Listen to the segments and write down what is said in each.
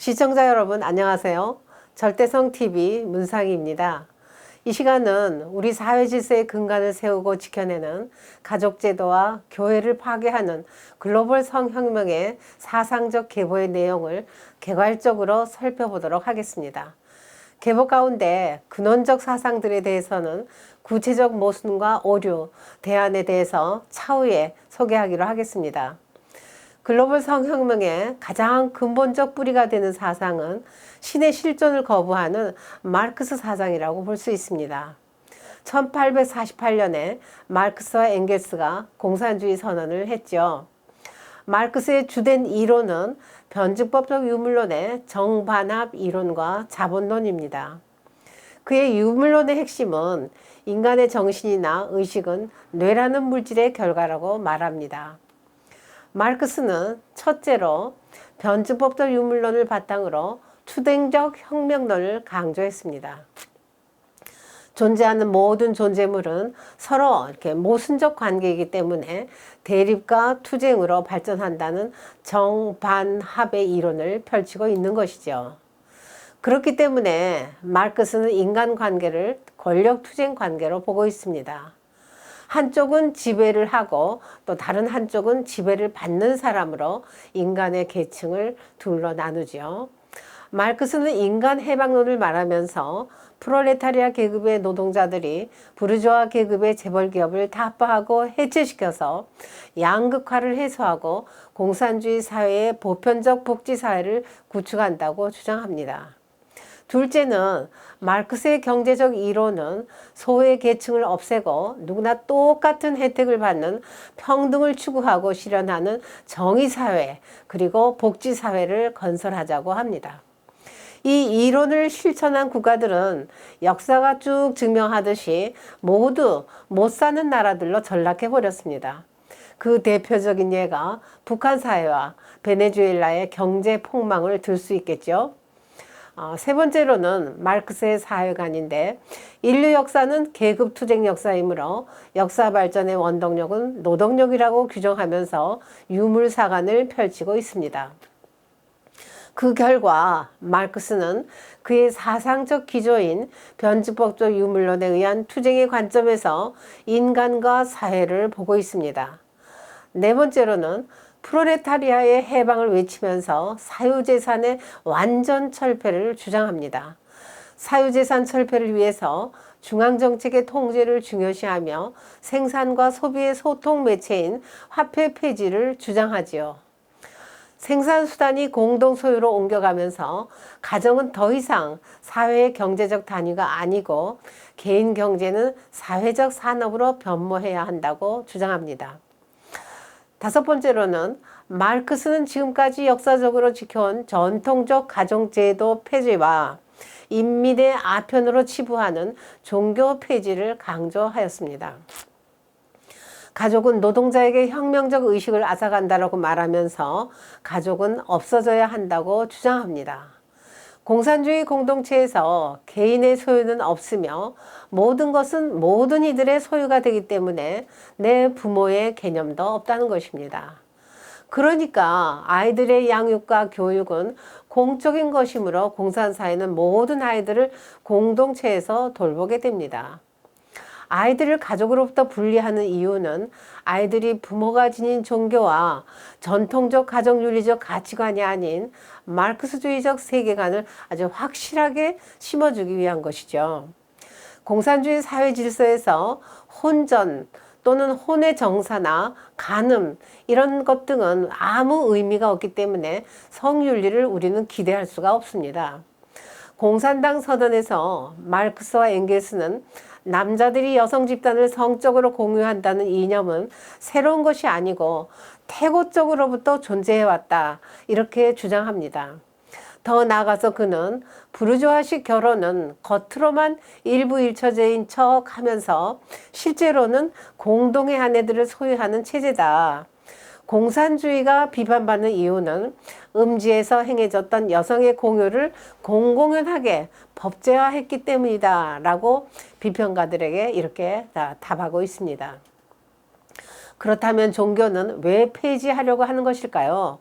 시청자 여러분 안녕하세요. 절대성 TV 문상희입니다. 이 시간은 우리 사회 질서의 근간을 세우고 지켜내는 가족 제도와 교회를 파괴하는 글로벌 성혁명의 사상적 계보의 내용을 개괄적으로 살펴보도록 하겠습니다. 계보 가운데 근원적 사상들에 대해서는 구체적 모순과 오류, 대안에 대해서 차후에 소개하기로 하겠습니다. 글로벌 성혁명의 가장 근본적 뿌리가 되는 사상은 신의 실존을 거부하는 마르크스 사상이라고 볼 수 있습니다. 1848년에 마르크스와 엥겔스가 공산주의 선언을 했죠. 마르크스의 주된 이론은 변증법적 유물론의 정반합 이론과 자본론입니다. 그의 유물론의 핵심은 인간의 정신이나 의식은 뇌라는 물질의 결과라고 말합니다. 마르크스는 첫째로 변증법적 유물론을 바탕으로 추댕적 혁명론을 강조했습니다. 존재하는 모든 존재물은 서로 이렇게 모순적 관계이기 때문에 대립과 투쟁으로 발전한다는 정반합의 이론을 펼치고 있는 것이죠. 그렇기 때문에 마르크스는 인간 관계를 권력 투쟁 관계로 보고 있습니다. 한쪽은 지배를 하고 또 다른 한쪽은 지배를 받는 사람으로 인간의 계층을 둘러 나누죠. 마르크스는 인간 해방론을 말하면서 프롤레타리아 계급의 노동자들이 부르주아 계급의 재벌 기업을 타파하고 해체시켜서 양극화를 해소하고 공산주의 사회의 보편적 복지 사회를 구축한다고 주장합니다. 둘째는 마르크스의 경제적 이론은 소외 계층을 없애고 누구나 똑같은 혜택을 받는 평등을 추구하고 실현하는 정의사회 그리고 복지사회를 건설하자고 합니다. 이 이론을 실천한 국가들은 역사가 쭉 증명하듯이 모두 못 사는 나라들로 전락해 버렸습니다. 그 대표적인 예가 북한 사회와 베네수엘라의 경제 폭망을 들 수 있겠죠. 어, 세 번째로는 마르크스의 사회관인데 인류 역사는 계급 투쟁 역사이므로 역사 발전의 원동력은 노동력이라고 규정하면서 유물사관을 펼치고 있습니다. 그 결과 마르크스는 그의 사상적 기조인 변증법적 유물론에 의한 투쟁의 관점에서 인간과 사회를 보고 있습니다. 네 번째로는 프로레타리아의 해방을 외치면서 사유재산의 완전 철폐를 주장합니다. 사유재산 철폐를 위해서 중앙정책의 통제를 중요시하며 생산과 소비의 소통 매체인 화폐 폐지를 주장하지요. 생산수단이 공동 소유로 옮겨가면서 가정은 더 이상 사회의 경제적 단위가 아니고 개인 경제는 사회적 산업으로 변모해야 한다고 주장합니다. 다섯 번째로는 마르크스는 지금까지 역사적으로 지켜온 전통적 가정제도 폐지와 인민의 아편으로 치부하는 종교 폐지를 강조하였습니다. 가족은 노동자에게 혁명적 의식을 앗아간다라고 말하면서 가족은 없어져야 한다고 주장합니다. 공산주의 공동체에서 개인의 소유는 없으며 모든 것은 모든 이들의 소유가 되기 때문에 내 부모의 개념도 없다는 것입니다. 그러니까 아이들의 양육과 교육은 공적인 것이므로 공산사회는 모든 아이들을 공동체에서 돌보게 됩니다. 아이들을 가족으로부터 분리하는 이유는 아이들이 부모가 지닌 종교와 전통적 가정윤리적 가치관이 아닌 마르크스주의적 세계관을 아주 확실하게 심어주기 위한 것이죠. 공산주의 사회 질서에서 혼전 또는 혼의 정사나 간음 이런 것 등은 아무 의미가 없기 때문에 성윤리를 우리는 기대할 수가 없습니다. 공산당 서던에서 마르크스와 엥겔스는 남자들이 여성 집단을 성적으로 공유한다는 이념은 새로운 것이 아니고 태고적으로부터 존재해왔다. 이렇게 주장합니다. 더 나아가서 그는 부르주아식 결혼은 겉으로만 일부 일처제인 척 하면서 실제로는 공동의 아내들을 소유하는 체제다. 공산주의가 비판받는 이유는 음지에서 행해졌던 여성의 공유를 공공연하게 법제화했기 때문이다. 라고 비평가들에게 이렇게 답하고 있습니다. 그렇다면 종교는 왜 폐지하려고 하는 것일까요?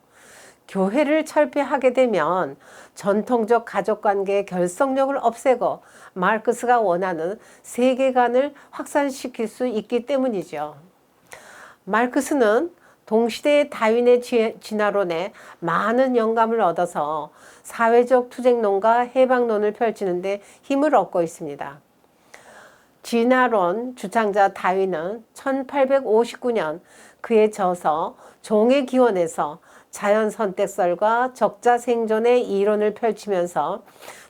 교회를 철폐하게 되면 전통적 가족 관계의 결속력을 없애고 마르크스가 원하는 세계관을 확산시킬 수 있기 때문이죠. 마르크스는 동시대의 다윈의 지- 진화론에 많은 영감을 얻어서 사회적 투쟁론과 해방론을 펼치는데 힘을 얻고 있습니다. 진화론 주창자 다윈은 1859년 그의 저서 종의 기원에서 자연 선택설과 적자 생존의 이론을 펼치면서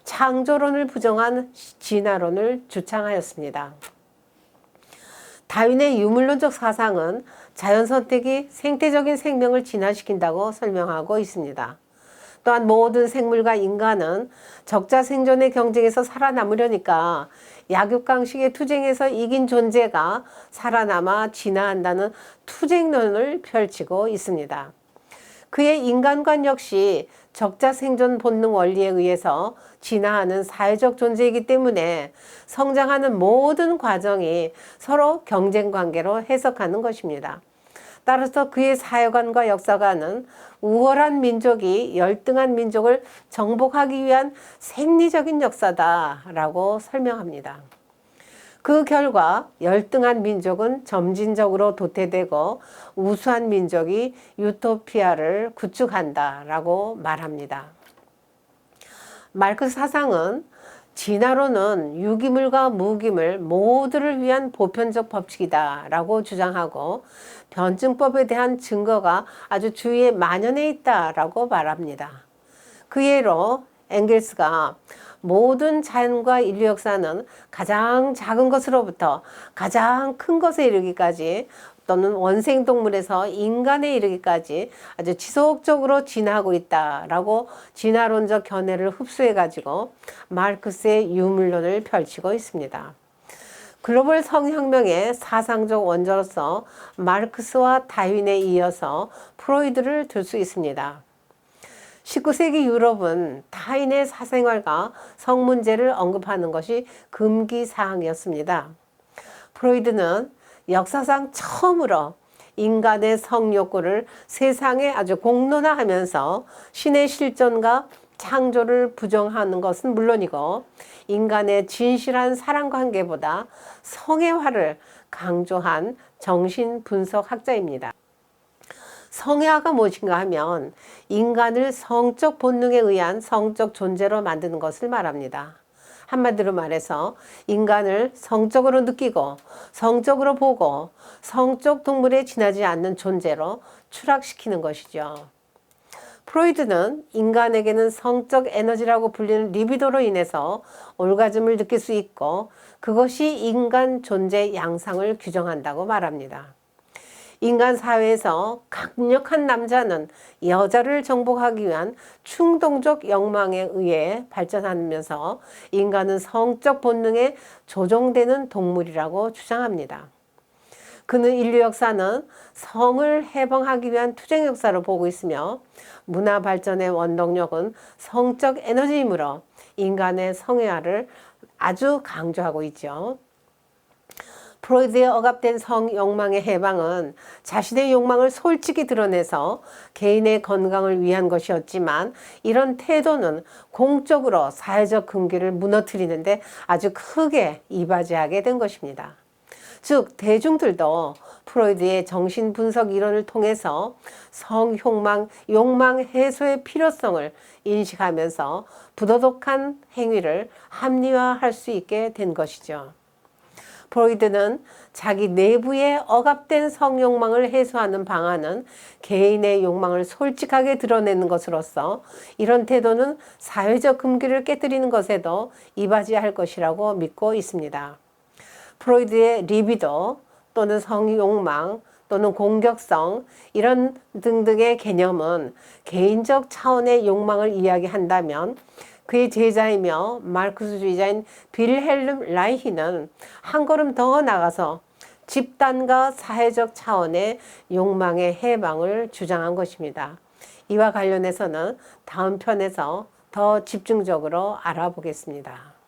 창조론을 부정한 진화론을 주창하였습니다. 다윈의 유물론적 사상은 자연 선택이 생태적인 생명을 진화시킨다고 설명하고 있습니다. 또한 모든 생물과 인간은 적자 생존의 경쟁에서 살아남으려니까 약육강식의 투쟁에서 이긴 존재가 살아남아 진화한다는 투쟁론을 펼치고 있습니다. 그의 인간관 역시 적자 생존 본능 원리에 의해서 진화하는 사회적 존재이기 때문에 성장하는 모든 과정이 서로 경쟁 관계로 해석하는 것입니다. 따라서 그의 사회관과 역사관은 우월한 민족이 열등한 민족을 정복하기 위한 생리적인 역사다라고 설명합니다. 그 결과 열등한 민족은 점진적으로 도태되고 우수한 민족이 유토피아를 구축한다라고 말합니다. 마르크스 사상은 진화론은 유기물과 무기물 모두를 위한 보편적 법칙이다라고 주장하고 변증법에 대한 증거가 아주 주위에 만연해 있다라고 말합니다. 그 예로 앵겔스가 모든 자연과 인류 역사는 가장 작은 것으로부터 가장 큰 것에 이르기까지 또는 원생 동물에서 인간에 이르기까지 아주 지속적으로 진화하고 있다라고 진화론적 견해를 흡수해 가지고 마르크스의 유물론을 펼치고 있습니다. 글로벌 성혁명의 사상적 원조로서 마르크스와 다윈에 이어서 프로이드를 들 수 있습니다. 19세기 유럽은 타인의 사생활과 성 문제를 언급하는 것이 금기 사항이었습니다. 프로이드는 역사상 처음으로 인간의 성욕구를 세상에 아주 공론화하면서 신의 실존과 창조를 부정하는 것은 물론이고 인간의 진실한 사랑 관계보다 성애화를 강조한 정신 분석 학자입니다. 성애화가 무엇인가 하면 인간을 성적 본능에 의한 성적 존재로 만드는 것을 말합니다. 한마디로 말해서 인간을 성적으로 느끼고 성적으로 보고 성적 동물에 지나지 않는 존재로 추락시키는 것이죠. 프로이드는 인간에게는 성적 에너지라고 불리는 리비도로 인해서 올가즘을 느낄 수 있고 그것이 인간 존재 양상을 규정한다고 말합니다. 인간 사회에서 강력한 남자는 여자를 정복하기 위한 충동적 욕망에 의해 발전하면서 인간은 성적 본능에 조종되는 동물이라고 주장합니다. 그는 인류 역사는 성을 해방하기 위한 투쟁 역사로 보고 있으며 문화 발전의 원동력은 성적 에너지이므로 인간의 성애화를 아주 강조하고 있죠. 프로이드의 억압된 성 욕망의 해방은 자신의 욕망을 솔직히 드러내서 개인의 건강을 위한 것이었지만 이런 태도는 공적으로 사회적 금기를 무너뜨리는데 아주 크게 이바지하게 된 것입니다. 즉 대중들도 프로이드의 정신 분석 이론을 통해서 성욕망, 욕망 해소의 필요성을 인식하면서 부도덕한 행위를 합리화할 수 있게 된 것이죠. 프로이드는 자기 내부의 억압된 성욕망을 해소하는 방안은 개인의 욕망을 솔직하게 드러내는 것으로서 이런 태도는 사회적 금기를 깨뜨리는 것에도 이바지할 것이라고 믿고 있습니다. 프로이드의 리비도 또는 성욕망 또는 공격성 이런 등등의 개념은 개인적 차원의 욕망을 이야기한다면 그의 제자이며 마르크스주의자인 빌헬름 라이히는 한 걸음 더 나가서 집단과 사회적 차원의 욕망의 해방을 주장한 것입니다. 이와 관련해서는 다음 편에서 더 집중적으로 알아보겠습니다.